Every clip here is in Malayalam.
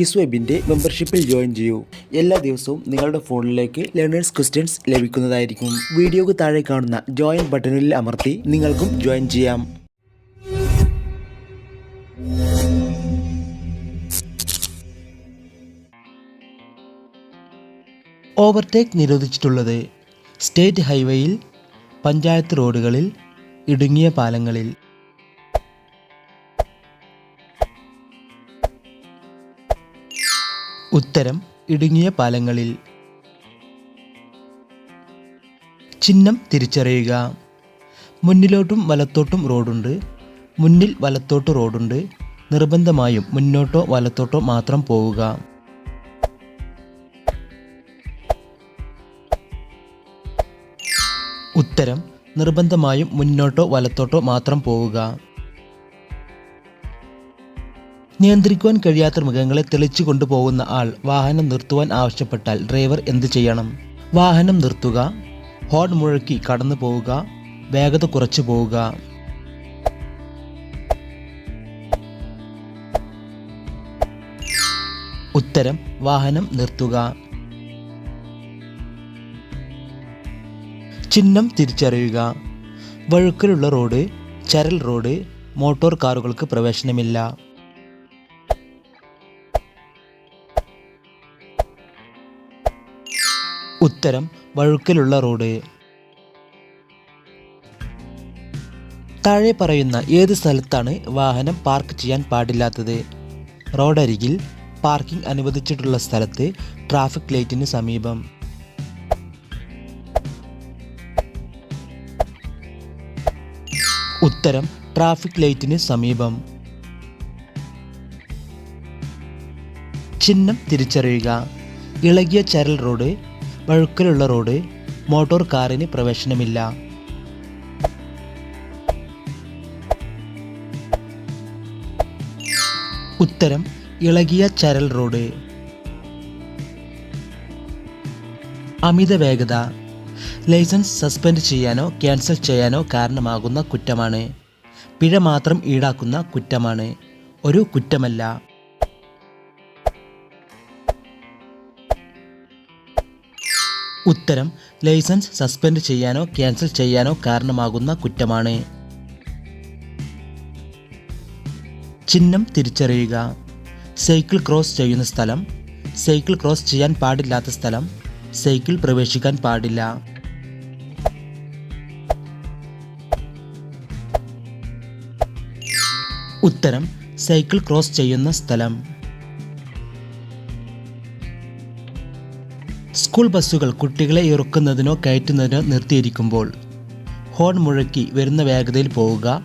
കിസ് വെബിന്റെ മെമ്പർഷിപ്പിൽ ജോയിൻ ചെയ്യൂ. എല്ലാ ദിവസവും നിങ്ങളുടെ ഫോണിലേക്ക് ലേണേഴ്സ് ക്വസ്റ്റ്യൻസ് ലഭിക്കുന്നതായിരിക്കും. വീഡിയോക്ക് താഴെ കാണുന്ന ജോയിൻ ബട്ടണിൽ അമർത്തി നിങ്ങൾക്കും ജോയിൻ ചെയ്യാം. ഓവർടേക്ക് നിരോധിച്ചിട്ടുള്ളത് സ്റ്റേറ്റ് ഹൈവേയിൽ പഞ്ചായത്ത് റോഡുകളിൽ ഇടുങ്ങിയ പാലങ്ങളിൽ. ഉത്തരം ഇടുങ്ങിയ പാലങ്ങളിൽ. ചിഹ്നം തിരിച്ചറിയുക. മുന്നിലോട്ടും വലത്തോട്ടും റോഡുണ്ട്. മുന്നിൽ വലത്തോട്ട് റോഡുണ്ട്. നിർബന്ധമായും മുന്നോട്ടോ വലത്തോട്ടോ മാത്രം പോവുക. ഉത്തരം നിർബന്ധമായും മുന്നോട്ടോ വലത്തോട്ടോ മാത്രം പോവുക. നിയന്ത്രിക്കുവാൻ കഴിയാത്ത മൃഗങ്ങളെ തെളിച്ചു കൊണ്ടുപോകുന്ന ആൾ വാഹനം നിർത്തുവാൻ ആവശ്യപ്പെട്ടാൽ ഡ്രൈവർ എന്ത് ചെയ്യണം? വാഹനം നിർത്തുക ഹോൺ മുഴക്കി കടന്നു പോവുക വേഗത കുറച്ചു പോവുക. ഉത്തരം വാഹനം നിർത്തുക. ചിഹ്നം തിരിച്ചറിയുക. വഴുക്കലുള്ള റോഡ് ചരൽ റോഡ് മോട്ടോർ കാറുകൾക്ക് പ്രവേശനമില്ല. ഉത്തരം വഴുക്കലുള്ള റോഡ്. താഴെ പറയുന്ന ഏത് സ്ഥലത്താണ് വാഹനം പാർക്ക് ചെയ്യാൻ പാടില്ലാത്തത്? റോഡരികിൽ പാർക്കിംഗ് അനുവദിച്ചിട്ടുള്ള സ്ഥലത്ത് ട്രാഫിക് ലൈറ്റിന് സമീപം. ഉത്തരം ട്രാഫിക് ലൈറ്റിന് സമീപം. ചിഹ്നം തിരിച്ചറിയുക. ഇളകിയ ചരൽ റോഡ് വഴുക്കലുള്ള റോഡ് മോട്ടോർ കാറിന് പ്രവേശനമില്ല. ഉത്തരം ഇളകിയ ചരൽ റോഡ്. അമിത വേഗത. ലൈസൻസ് സസ്പെൻഡ് ചെയ്യാനോ ക്യാൻസൽ ചെയ്യാനോ കാരണമാകുന്ന കുറ്റമാണ്. പിഴ മാത്രം ഈടാക്കുന്ന കുറ്റമാണ്. ഒരു കുറ്റമല്ല. ഉത്തരം ലൈസൻസ് സസ്പെൻഡ് ചെയ്യാനോ ക്യാൻസൽ ചെയ്യാനോ കാരണമാകുന്ന കുറ്റമാണ്. ചിഹ്നം തിരിച്ചറിയുക. സൈക്കിൾ ക്രോസ് ചെയ്യുന്ന സ്ഥലം സൈക്കിൾ ക്രോസ് ചെയ്യാൻ പാടില്ലാത്ത സ്ഥലം സൈക്കിൾ പ്രവേശിക്കാൻ പാടില്ല. ഉത്തരം സൈക്കിൾ ക്രോസ് ചെയ്യുന്ന സ്ഥലം. സ്കൂൾ ബസ്സുകൾ കുട്ടികളെ ഇറക്കുന്നതിനോ കയറ്റുന്നതിനോ നിർത്തിയിരിക്കുമ്പോൾ ഹോൺ മുഴക്കി വരുന്ന വേഗതയിൽ പോവുക.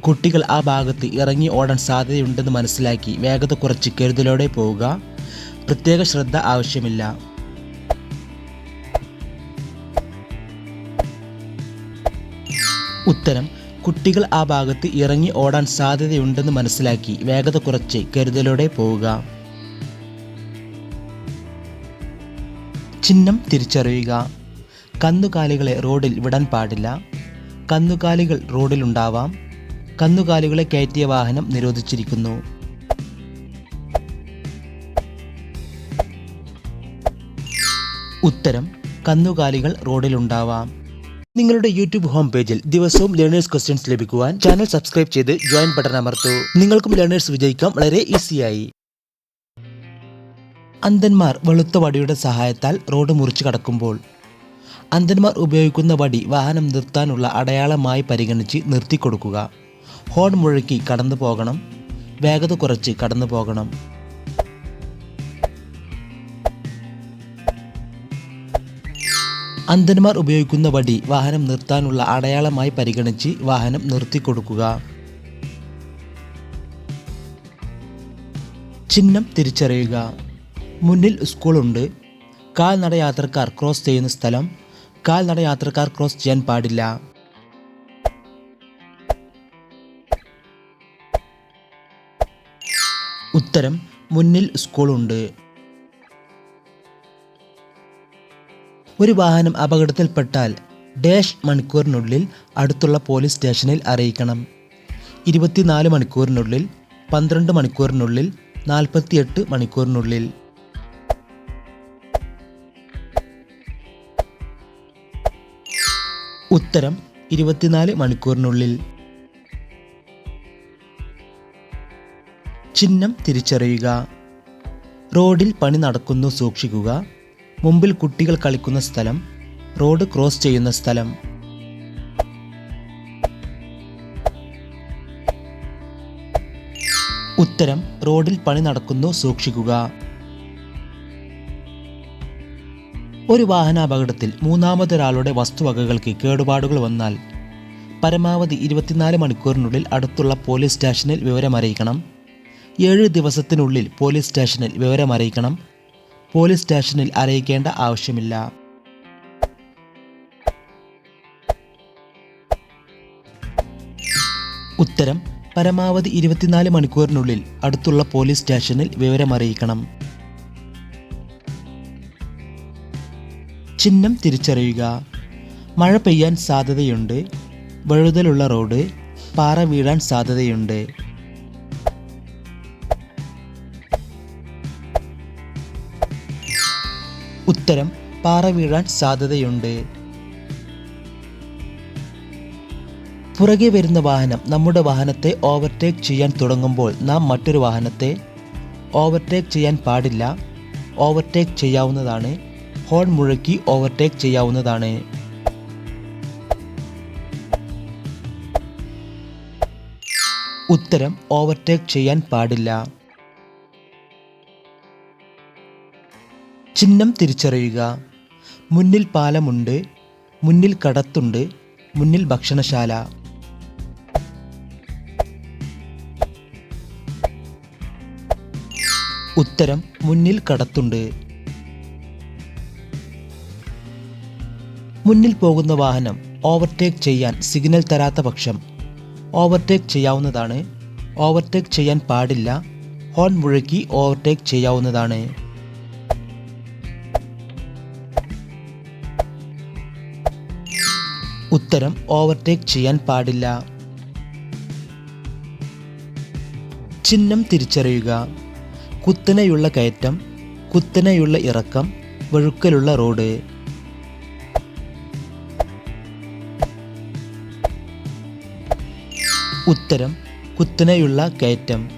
കുട്ടികൾ ആ ഭാഗത്ത് ഇറങ്ങി ഓടാൻ സാധ്യതയുണ്ടെന്ന് മനസ്സിലാക്കി വേഗത കുറച്ച് കരുതലോടെ പോവുക. പ്രത്യേക ശ്രദ്ധ ആവശ്യമില്ല. ഉത്തരം കുട്ടികൾ ആ ഭാഗത്ത് ഇറങ്ങി ഓടാൻ സാധ്യതയുണ്ടെന്ന് മനസ്സിലാക്കി വേഗത കുറച്ച് കരുതലോടെ പോവുക. ചിഹ്നം തിരിച്ചറിയുക. കന്നുകാലികളെ റോഡിൽ വിടാൻ പാടില്ല. കന്നുകാലികൾ റോഡിലുണ്ടാവാം കന്നുകാലികളെ കയറ്റിയ വാഹനം നിരോധിച്ചിരിക്കുന്നു. ഉത്തരം കന്നുകാലികൾ റോഡിലുണ്ടാവാം നിങ്ങളുടെ യൂട്യൂബ് ഹോം പേജിൽ ദിവസവും ലേണേഴ്സ് ക്വസ്റ്റ്യൻസ് ലഭിക്കുവാൻ ചാനൽ സബ്സ്ക്രൈബ് ചെയ്ത് ജോയിൻ ബട്ടൺ അമർത്തു. നിങ്ങൾക്കും ലേണേഴ്സ് വിജയിക്കാം വളരെ ഈസിയായി. അന്ധന്മാർ വെളുത്ത വടിയുടെ സഹായത്താൽ റോഡ് മുറിച്ചു കടക്കുമ്പോൾ അന്ധന്മാർ ഉപയോഗിക്കുന്ന വടി വാഹനം നിർത്താനുള്ള അടയാളമായി പരിഗണിച്ച് നിർത്തിക്കൊടുക്കുക. ഹോൺ മുഴക്കി കടന്നു പോകണം. വേഗത കുറച്ച് കടന്നു പോകണം. അന്ധന്മാർ ഉപയോഗിക്കുന്ന വടി വാഹനം നിർത്താനുള്ള അടയാളമായി പരിഗണിച്ച് വാഹനം നിർത്തിക്കൊടുക്കുക. ചിഹ്നം തിരിച്ചറിയുക. മുന്നിൽ സ്കൂളുണ്ട്. കാൽനട യാത്രക്കാർ ക്രോസ് ചെയ്യുന്ന സ്ഥലം. കാൽനട യാത്രക്കാർ ക്രോസ് ചെയ്യാൻ പാടില്ല. ഉത്തരം മുന്നിൽ സ്കൂളുണ്ട്. ഒരു വാഹനം അപകടത്തിൽപ്പെട്ടാൽ ഡാഷ് മണിക്കൂറിനുള്ളിൽ അടുത്തുള്ള പോലീസ് സ്റ്റേഷനിൽ അറിയിക്കണം. ഇരുപത്തിനാല് മണിക്കൂറിനുള്ളിൽ പന്ത്രണ്ട് മണിക്കൂറിനുള്ളിൽ നാൽപ്പത്തിയെട്ട് മണിക്കൂറിനുള്ളിൽ. ഉത്തരം ഇരുപത്തിനാല് മണിക്കൂറിനുള്ളിൽ. ചിഹ്നം തിരിച്ചറിയുക. റോഡിൽ പണി നടക്കുന്നു സൂക്ഷിക്കുക. മുമ്പിൽ കുട്ടികൾ കളിക്കുന്ന സ്ഥലം. റോഡ് ക്രോസ് ചെയ്യുന്ന സ്ഥലം. ഉത്തരം റോഡിൽ പണി നടക്കുന്നു സൂക്ഷിക്കുക. ഒരു വാഹനാപകടത്തിൽ മൂന്നാമതൊരാളുടെ വസ്തുവകകൾക്ക് കേടുപാടുകൾ വന്നാൽ പരമാവധി ഇരുപത്തിനാല് മണിക്കൂറിനുള്ളിൽ അടുത്തുള്ള പോലീസ് സ്റ്റേഷനിൽ വിവരമറിയിക്കണം. ഏഴ് ദിവസത്തിനുള്ളിൽ പോലീസ് സ്റ്റേഷനിൽ വിവരമറിയിക്കണം. പോലീസ് സ്റ്റേഷനിൽ അറിയിക്കേണ്ട ആവശ്യമില്ല. ഉത്തരം പരമാവധി ഇരുപത്തിനാല് മണിക്കൂറിനുള്ളിൽ അടുത്തുള്ള പോലീസ് സ്റ്റേഷനിൽ വിവരമറിയിക്കണം. ചിഹ്നം തിരിച്ചറിയുക. മഴ പെയ്യാൻ സാധ്യതയുണ്ട്. വഴുതലുള്ള റോഡ്. പാറ വീഴാൻ സാധ്യതയുണ്ട്. ഉത്തരം പാറ വീഴാൻ സാധ്യതയുണ്ട്. പുറകെ വരുന്ന വാഹനം നമ്മുടെ വാഹനത്തെ ഓവർടേക്ക് ചെയ്യാൻ തുടങ്ങുമ്പോൾ നാം മറ്റൊരു വാഹനത്തെ ഓവർടേക്ക് ചെയ്യാൻ പാടില്ല. ഓവർടേക്ക് ചെയ്യാവുന്നതാണ് ഹോൺ മുഴക്കി ഓവർടേക്ക് ചെയ്യാവുന്നതാണ്. ഉത്തരം ഓവർടേക്ക് ചെയ്യാൻ പാടില്ല. ചിഹ്നം തിരിച്ചറിയുക. മുന്നിൽ പാലമുണ്ട് മുന്നിൽ കടത്തുണ്ട് മുന്നിൽ ഭക്ഷണശാല. ഉത്തരം മുന്നിൽ കടത്തുണ്ട്. മുന്നിൽ പോകുന്ന വാഹനം ഓവർടേക്ക് ചെയ്യാൻ സിഗ്നൽ തരാത്ത പക്ഷം ഓവർടേക്ക് ചെയ്യാവുന്നതാണ്. ഓവർടേക്ക് ചെയ്യാൻ പാടില്ല. ഹോൺ മുഴക്കി ഓവർടേക്ക് ചെയ്യാവുന്നതാണ്. ഉത്തരം ഓവർടേക്ക് ചെയ്യാൻ പാടില്ല. ചിഹ്നം തിരിച്ചറിയുക. കുത്തനെയുള്ള കയറ്റം കുത്തനെയുള്ള ഇറക്കം വഴുക്കലുള്ള റോഡ്. ഉത്തരം കുത്തനെയുള്ള കയറ്റം.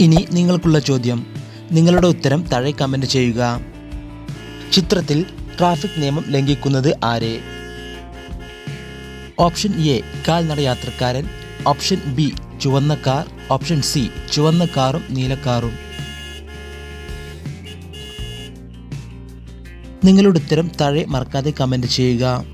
ഇനി നിങ്ങൾക്കുള്ള ചോദ്യം. നിങ്ങളുടെ ഉത്തരം താഴെ കമന്റ് ചെയ്യുക. ചിത്രത്തിൽ ട്രാഫിക് നിയമം ലംഘിക്കുന്നത് ആരെ? ഓപ്ഷൻ എ കാൽനട യാത്രക്കാരൻ. ഓപ്ഷൻ ബി ചുവന്ന കാർ. ഓപ്ഷൻ സി ചുവന്ന കാറും നീലക്കാറും. നിങ്ങളുടെ ഉത്തരം താഴെ മറക്കാതെ കമന്റ് ചെയ്യുക.